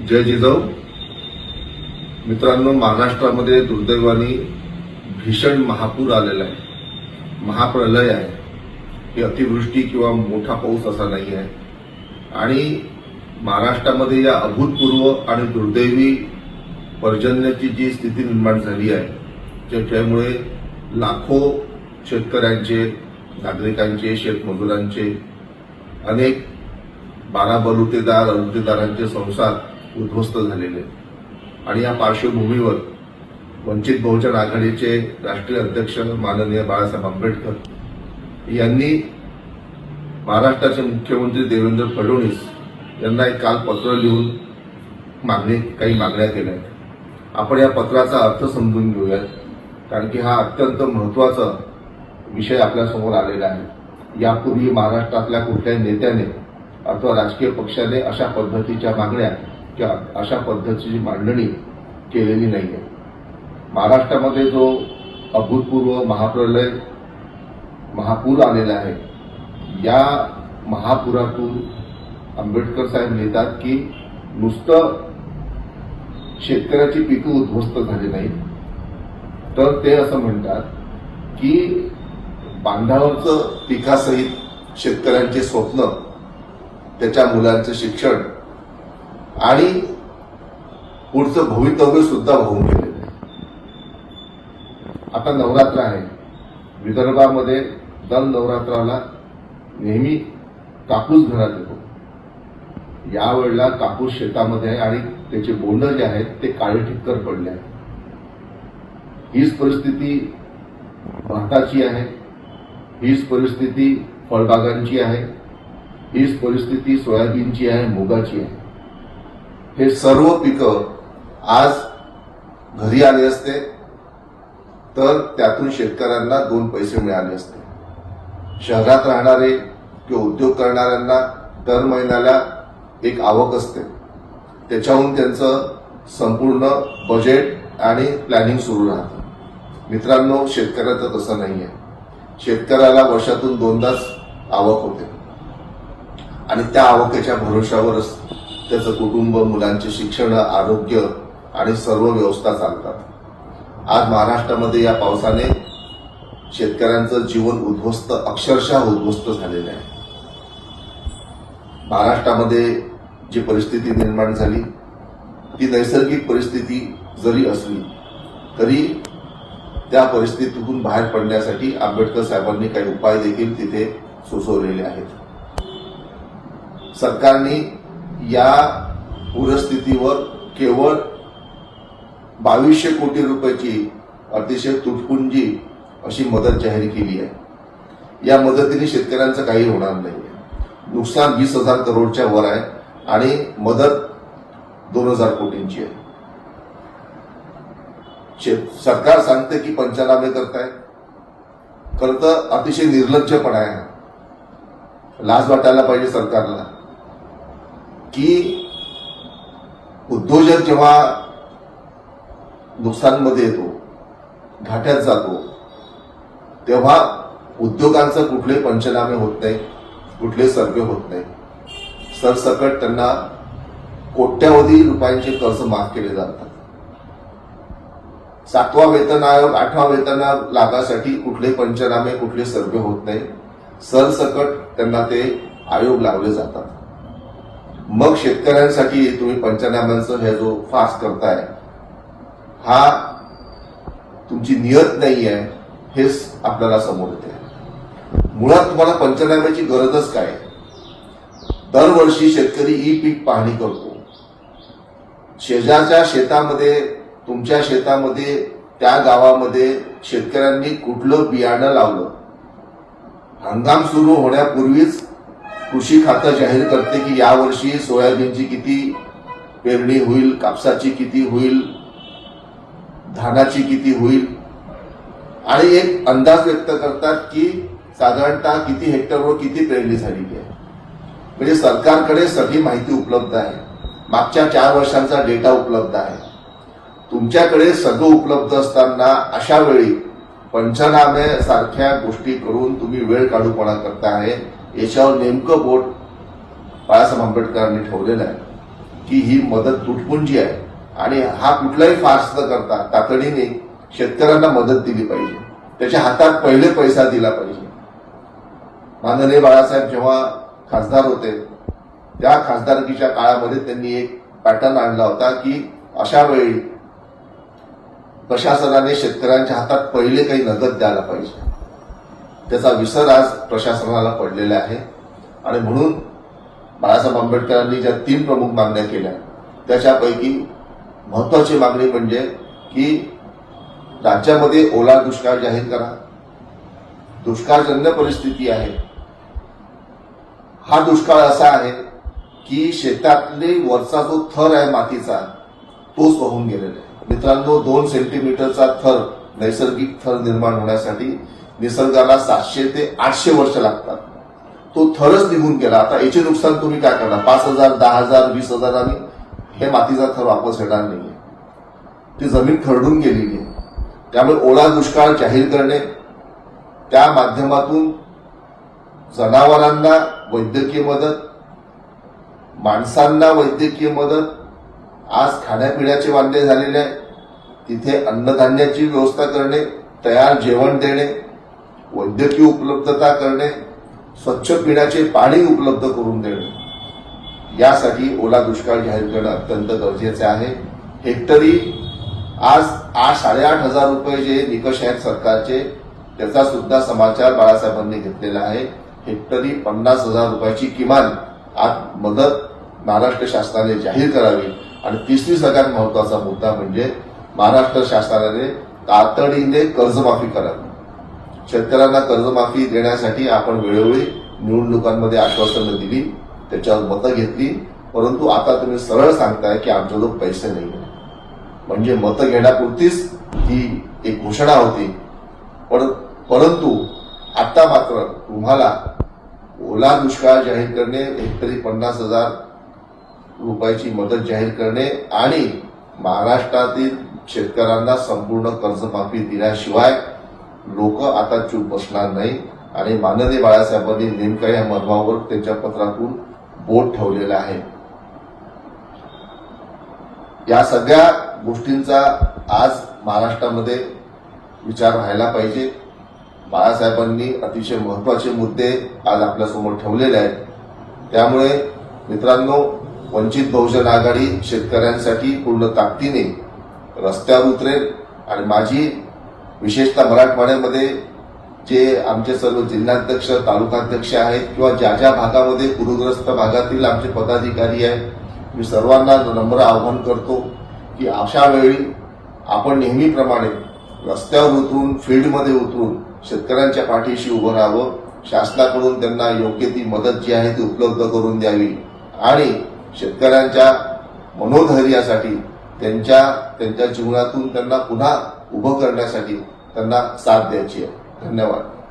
जय जिजाऊ. मित्रांनो महाराष्ट्रामध्ये दुर्दैवाने भीषण महापूर आलेला आहे. महाप्रलय आहे. ही अतिवृष्टी किंवा मोठा पाऊस असा नाही आहे. आणि महाराष्ट्रामध्ये या अभूतपूर्व आणि दुर्दैवी पर्जन्याची जी स्थिती निर्माण झाली आहे ज्याच्यामुळे लाखो शेतकऱ्यांचे नागरिकांचे शेतमजुरांचे अनेक बारा बलुतेदार अलुतेदारांचे संसार उद्ध्वस्त झालेले आहेत. आणि या पार्श्वभूमीवर वंचित बहुजन आघाडीचे राष्ट्रीय अध्यक्ष माननीय बाळासाहेब आंबेडकर यांनी महाराष्ट्राचे मुख्यमंत्री देवेंद्र फडणवीस यांना एक काल पत्र लिहून मागणी काही मागण्या केल्या आहेत आपण या पत्राचा अर्थ समजून घेऊयात कारण की हा अत्यंत महत्त्वाचा विषय आपल्यासमोर आलेला आहे यापूर्वी महाराष्ट्रातल्या कुठल्याही नेत्याने अथवा राजकीय पक्षाने अशा पद्धतीच्या मागण्या किंवा अशा पद्धतीची मांडणी केलेली नाही आहे महाराष्ट्रामध्ये जो अभूतपूर्व महाप्रलय महापूर आलेला आहे या महापुरातून आंबेडकर साहेब लिहितात की नुसतं शेतकऱ्याची पिकं उद्ध्वस्त झाली नाहीत. तर ते असं म्हणतात की बांधावरचं पिकासहित शेतकऱ्यांचे स्वप्न त्याच्या मुलांचं शिक्षण आणि पुढचं भवितव्य सुद्धा होऊन गेलेलं आहे. आता नवरात्र आहे. विदर्भामध्ये दर नवरात्राला नेहमी कापूस घरात येतो. यावेळेला कापूस शेतामध्ये आहे आणि त्याचे बोंड जे आहेत ते काळे ठिक्कर पडले आहेत. हीच परिस्थिती भाताची आहे. हीच परिस्थिती फळबागांची आहे. हीच परिस्थिती सोयाबीनची आहे मुगाची आहे. हे सर्व पिकं आज घरी आले असते तर त्यातून शेतकऱ्यांना दोन पैसे मिळाले असते. शहरात राहणारे किंवा उद्योग करणाऱ्यांना दर महिन्याला एक आवक असते. त्याच्याहून त्यांचं संपूर्ण बजेट आणि प्लॅनिंग सुरू राहतं. मित्रांनो शेतकऱ्याचं तसं नाही आहे शेतकऱ्याला वर्षातून दोनदाच आवक होते. आणि त्या आवकेच्या भरोशावरच त्याचं कुटुंब मुलांचे शिक्षण आरोग्य आणि सर्व व्यवस्था चालतात आज महाराष्ट्रामध्ये या पावसाने शेतकऱ्यांचं जीवन उद्ध्वस्त अक्षरशः उद्ध्वस्त झालेलं आहे. महाराष्ट्रामध्ये जी परिस्थिती निर्माण झाली ती नैसर्गिक परिस्थिती जरी असली तरी त्या परिस्थितीतून बाहेर पडण्यासाठी आंबेडकर साहेबांनी काही उपाय देखील तिथे सुचवलेले आहेत. सरकारने या पूरस्थितीवर केवळ बावीसशे कोटी रुपयाची अतिशय तुटपुंजी अशी मदत जाहीर केली आहे. या मदतीने शेतकऱ्यांचं काही होणार नाही नुकसान वीस हजार करोडच्या वर आहे आणि मदत दोन हजार कोटींची आहे. शेत सरकार सांगते की पंचनामे करताय. खरं तर अतिशय निर्लज्जपणा आहे. लाज वाटायला पाहिजे सरकारला. की उद्योजक जेव्हा नुकसानमध्ये येतो घाट्यात जातो तेव्हा उद्योगांचं कुठले पंचनामे होत नाही कुठले सर्वे होत नाही. सरसकट त्यांना कोट्यावधी रुपयांचे कर्ज माफ केले जातात. सातवा वेतन आयोग आठवा वेतन लागासाठी कुठले पंचनामे कुठले सर्वे होत नाही. सरसकट त्यांना ते आयोग लावले जातात. मग शेतकऱ्यांसाठी तुम्ही पंचनाम्यांचं हे जो फास्ट करताय हा तुमची नियत नाही आहे हेच आपल्याला समोर येते. मुळात तुम्हाला पंचनाम्याची गरजच काय? दरवर्षी शेतकरी ई पीक पाहणी करतो. शेजारच्या शेतामध्ये तुमच्या शेतामध्ये त्या गावामध्ये शेतकऱ्यांनी कुठलं बियाणं लावलं? हंगाम सुरू होण्यापूर्वीच कृषी खातं जाहीर करते की यावर्षी सोयाबीनची किती पेरणी होईल कापसाची किती होईल धानाची किती होईल? आणि एक अंदाज व्यक्त करतात की साधारणतः किती हेक्टरवर किती पेरणी झालेली आहे. म्हणजे सरकारकडे सगळी माहिती उपलब्ध आहे. मागच्या चार वर्षांचा डेटा उपलब्ध आहे. तुमच्याकडे सगळं उपलब्ध असताना अशा वेळी पंचनामे सारख्या गोष्टी करून तुम्ही वेळ काढूपणा करता आहे याच्यावर नेमकं बोट बाळासाहेब आंबेडकरांनी ठेवलेलं आहे की ही मदत तुटपुंजी आहे. आणि हा कुठलाही फास्ट न करता तातडीने शेतकऱ्यांना मदत दिली पाहिजे. त्याच्या हातात पहिले पैसा दिला पाहिजे. माननीय बाळासाहेब जेव्हा खासदार होते त्या खासदारकीच्या काळामध्ये त्यांनी एक पॅटर्न आणला होता की अशा वेळी प्रशासनाने शेतकऱ्यांच्या हातात पहिले काही नगद द्यायला पाहिजे. त्याचा विसर आज प्रशासनाला पडलेला आहे. आणि म्हणून बाळासाहेब आंबेडकरांनी ज्या तीन प्रमुख मागण्या केल्या त्याच्यापैकी महत्वाची मागणी म्हणजे की राज्यामध्ये ओला दुष्काळ जाहीर करा. दुष्काळजन्य परिस्थिती आहे. हा दुष्काळ असा आहे की शेतातले वरचा जो थर आहे मातीचा तोच वाहून गेलेला आहे. मित्रांनो दोन सेंटीमीटरचा थर नैसर्गिक थर निर्माण होण्यासाठी निसर्गाला सातशे ते आठशे वर्ष लागतात. तो थरच निघून गेला. आता याचे नुकसान तुम्ही काय करणार? पाच हजार दहा हजार वीस हजारांनी हे मातीचा थर वापस येणार नाही ती जमीन खरडून गेलेली आहे. त्यामुळे ओला दुष्काळ जाहीर करणे त्या माध्यमातून जनावरांना वैद्यकीय मदत माणसांना वैद्यकीय मदत आज खाण्यापिण्याचे वांदे झालेले आहे. तिथे अन्नधान्याची व्यवस्था करणे तयार जेवण देणे वैद्यकीय उपलब्धता करणे स्वच्छ पिण्याचे पाणी उपलब्ध करून देणे यासाठी ओला दुष्काळ जाहीर करणं अत्यंत गरजेचे आहे. हेक्टरी आज आठ साडेआठ हजार रुपये जे निकष आहेत सरकारचे त्याचा सुद्धा समाचार बाळासाहेबांनी घेतलेला आहे. हेक्टरी पन्नास हजार रुपयाची किमान आज मदत महाराष्ट्र शासनाने जाहीर करावी. आणि तिसरी सगळ्यात महत्त्वाचा मुद्दा म्हणजे महाराष्ट्र शासनाने तातडीने कर्जमाफी करावी. शेतकऱ्यांना कर्जमाफी देण्यासाठी आपण वेळोवेळी निवडणुकांमध्ये आश्वासनं दिली त्याच्यावर मतं घेतली. परंतु आता तुम्ही सरळ सांगताय की आमच्याजवळ पैसे नाही म्हणजे मतं घेण्यापुरतीच ही एक घोषणा होती. पण परंतु आता मात्र तुम्हाला ओला दुष्काळ जाहीर करणे हेक्टरी पन्नास हजार रुपयाची मदत जाहीर करणे आणि महाराष्ट्रातील शेतकऱ्यांना संपूर्ण कर्जमाफी दिल्याशिवाय लोक आता चूप बसणार नाही. आणि माननीय बाळासाहेबांनी नेमका या मर्मावर त्यांच्या पत्रातून बोट ठेवलेलं आहे. या सगळ्या गोष्टींचा आज महाराष्ट्रामध्ये विचार व्हायला पाहिजे. बाळासाहेबांनी अतिशय महत्त्वाचे मुद्दे आज आपल्यासमोर ठेवलेले आहेत. त्यामुळे मित्रांनो वंचित बहुजन आघाडी शेतकऱ्यांसाठी पूर्ण ताकदीने रस्त्यावर उतरेल आणि माझी विशेषतः मराठवाड्यामध्ये जे आमचे सर्व जिल्हाध्यक्ष तालुकाध्यक्ष आहेत किंवा ज्या ज्या भागामध्ये पूरग्रस्त भागातील आमचे पदाधिकारी आहेत मी सर्वांना नम्र आवाहन करतो की अशा वेळी आपण नेहमीप्रमाणे रस्त्यावर उतरून फील्डमध्ये उतरून शेतकऱ्यांच्या पाठीशी उभं राहावं. शासनाकडून त्यांना योग्य ती मदत जी आहे ती उपलब्ध करून द्यावी आणि शेतकऱ्यांच्या मनोधैर्यासाठी त्यांच्या त्यांच्या जीवनातून त्यांना पुन्हा उभं करण्यासाठी त्यांना साथ द्यायची आहे. धन्यवाद.